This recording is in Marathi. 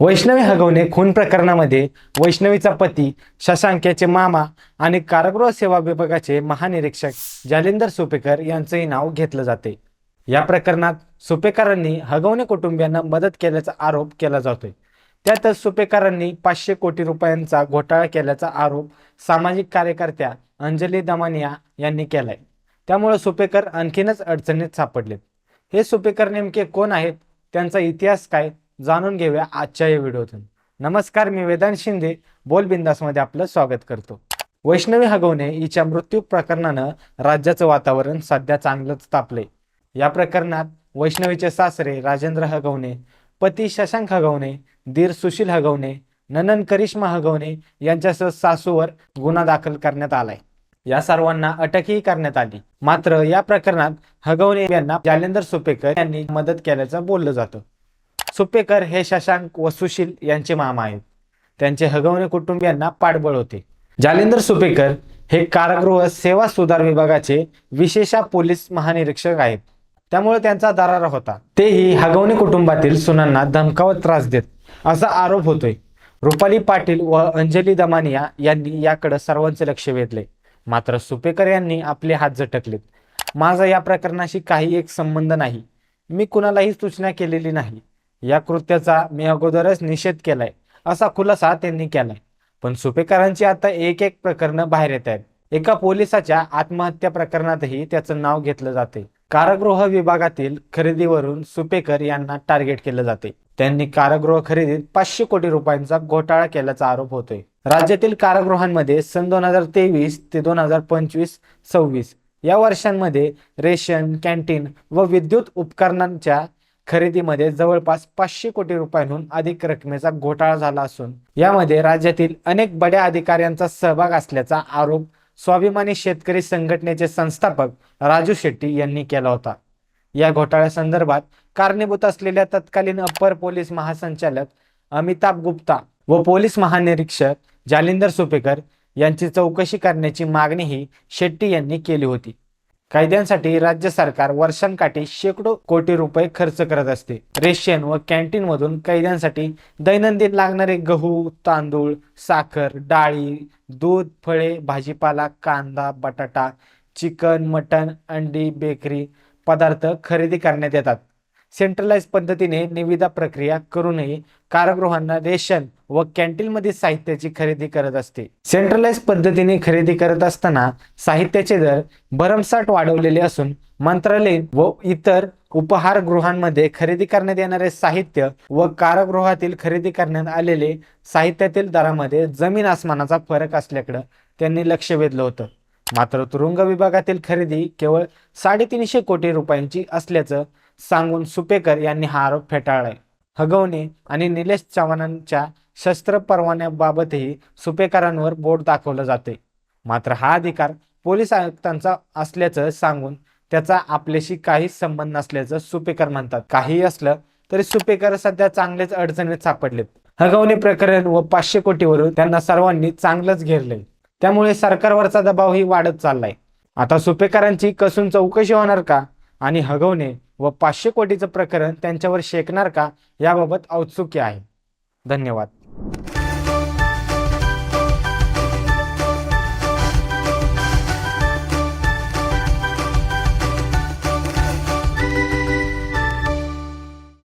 वैष्णवी हगवणे खून प्रकरणामध्ये वैष्णवीचा पती शशांक याचे मामा आणि कारागृह सेवा विभागाचे महानिरीक्षक जालिंदर सुपेकर यांचंही नाव घेतलं जाते. या प्रकरणात सुपेकरांनी हगवणे कुटुंबियांना मदत केल्याचा आरोप केला जातोय. त्यातच सुपेकरांनी पाचशे कोटी रुपयांचा घोटाळा केल्याचा आरोप सामाजिक कार्यकर्त्या अंजली दमानिया यांनी केलाय. त्यामुळे सुपेकर आणखीनच अडचणीत सापडलेत. हे सुपेकर नेमके कोण आहेत? त्यांचा इतिहास काय? जाणून घेऊया आजच्या या व्हिडिओतून. नमस्कार मी वेदांत शिंदे. बोलबिंदासमध्ये आपलं स्वागत करतो. वैष्णवी हगवणे हिच्या मृत्यू प्रकरणानं राज्याचं वातावरण सध्या चांगलंच तापलंय. या प्रकरणात वैष्णवीचे सासरे राजेंद्र हगवणे पती शशांक हगवणे दीर सुशील हगवणे ननन करिश्मा हगवणे यांच्यासह सासूवर गुन्हा दाखल करण्यात आलाय. या सर्वांना अटकही करण्यात आली. मात्र या प्रकरणात हगवणे यांना जालेंदर सुपेकर यांनी मदत केल्याचं बोललं जातं. सुपेकर हे शशांक व सुशील यांचे मामा आहेत. त्यांचे हगवणे कुटुंबियांना पाठबळ होते. जालिंदर सुपेकर हे कारागृह सेवा सुधार विभागाचे विशेषा पोलीस महानिरीक्षक आहेत. त्यामुळे त्यांचा दरारा होता. तेही हगवणे कुटुंबातील सुनांना धमकावत त्रास देत असा आरोप होतोय. रुपाली पाटील व अंजली दमानिया यांनी याकडे सर्वांचे लक्ष वेधले. मात्र सुपेकर यांनी आपले हात झटकलेत. माझा या प्रकरणाशी काही एक संबंध नाही. मी कुणालाही सूचना केलेली नाही. या कृत्याचा मी अगोदरच निषेध केलाय. असा खुलासा त्यांनी केलाय. पण सुपेकरांची आता एक एक प्रकरणं बाहेर येत आहेत. एका पोलिसाच्या आत्महत्या प्रकरणातही त्याचं नाव घेतलं जाते कारागृह विभागातील खरेदीवरून सुपेकर यांना टार्गेट केलं जाते त्यांनी कारागृह खरेदीत पाचशे कोटी रुपयांचा घोटाळा केल्याचा आरोप होतोय. राज्यातील कारागृहांमध्ये सन दोन हजार तेवीस ते दोन हजार पंचवीस सव्वीस या वर्षांमध्ये रेशन कॅन्टीन व विद्युत उपकरणांच्या खरेदीमध्ये जवळपास पाचशे कोटी रुपयांहून अधिक रकमेचा घोटाळा झाला असून यामध्ये राज्यातील अनेक बड्या अधिकाऱ्यांचा सहभाग असल्याचा आरोप स्वाभिमानी शेतकरी संघटनेचे संस्थापक राजू शेट्टी यांनी केला होता. या घोटाळ्यासंदर्भात कारणीभूत असलेल्या तत्कालीन अप्पर पोलीस महासंचालक अमिताभ गुप्ता व पोलीस महानिरीक्षक जालिंदर सुपेकर यांची चौकशी करण्याची मागणीही शेट्टी यांनी केली होती. कायद्यांसाठी राज्य सरकार वर्षांकाठी शेकडो कोटी रुपये खर्च करत असते. रेशन व कॅन्टीन मधून कैद्यांसाठी दैनंदिन लागणारे गहू तांदूळ साखर डाळी दूध फळे भाजीपाला कांदा बटाटा चिकन मटण अंडी बेकरी पदार्थ खरेदी करण्यात येतात. सेंट्रलाइज पद्धतीने निविदा प्रक्रिया करूनही कारागृहांना रेशन व कॅन्टीनमध्ये साहित्याची खरेदी करत असते. सेंट्रलाइज पद्धतीने खरेदी करत असताना साहित्याचे दर भरमसाठ वाढवलेले असून मंत्रालयीन व इतर उपहारगृहांमध्ये खरेदी करण्यात येणारे साहित्य व कारागृहातील खरेदी करण्यात आलेले साहित्यातील दरामध्ये जमीन आसमानाचा फरक असल्याकडं त्यांनी लक्ष वेधलं होतं. मात्र तुरुंग विभागातील खरेदी केवळ साडेतीनशे कोटी रुपयांची असल्याचं सांगून सुपेकर यांनी हा आरोप फेटाळलाय. हगवणे आणि निलेश चव्हाणांच्या शस्त्र परवान्याबाबतही सुपेकरांवर बोट दाखवलं जाते मात्र हा अधिकार पोलीस आयुक्तांचा असल्याचं सांगून त्याचा आपल्याशी काहीच संबंध नसल्याचं सुपेकर म्हणतात. काही असलं तरी सुपेकर सध्या चांगलेच अडचणीत सापडलेत. हगवणे प्रकरण व पाचशे कोटीवरून त्यांना सर्वांनी चांगलंच घेरलंय. त्यामुळे सरकारवरचा दबावही वाढत चाललाय. आता सुपेकरांची कसून चौकशी होणार का? आणि हगवणे व पाचशे कोटीचं प्रकरण त्यांच्यावर शेकणार का याबाबत औत्सुक्य आहे. धन्यवाद.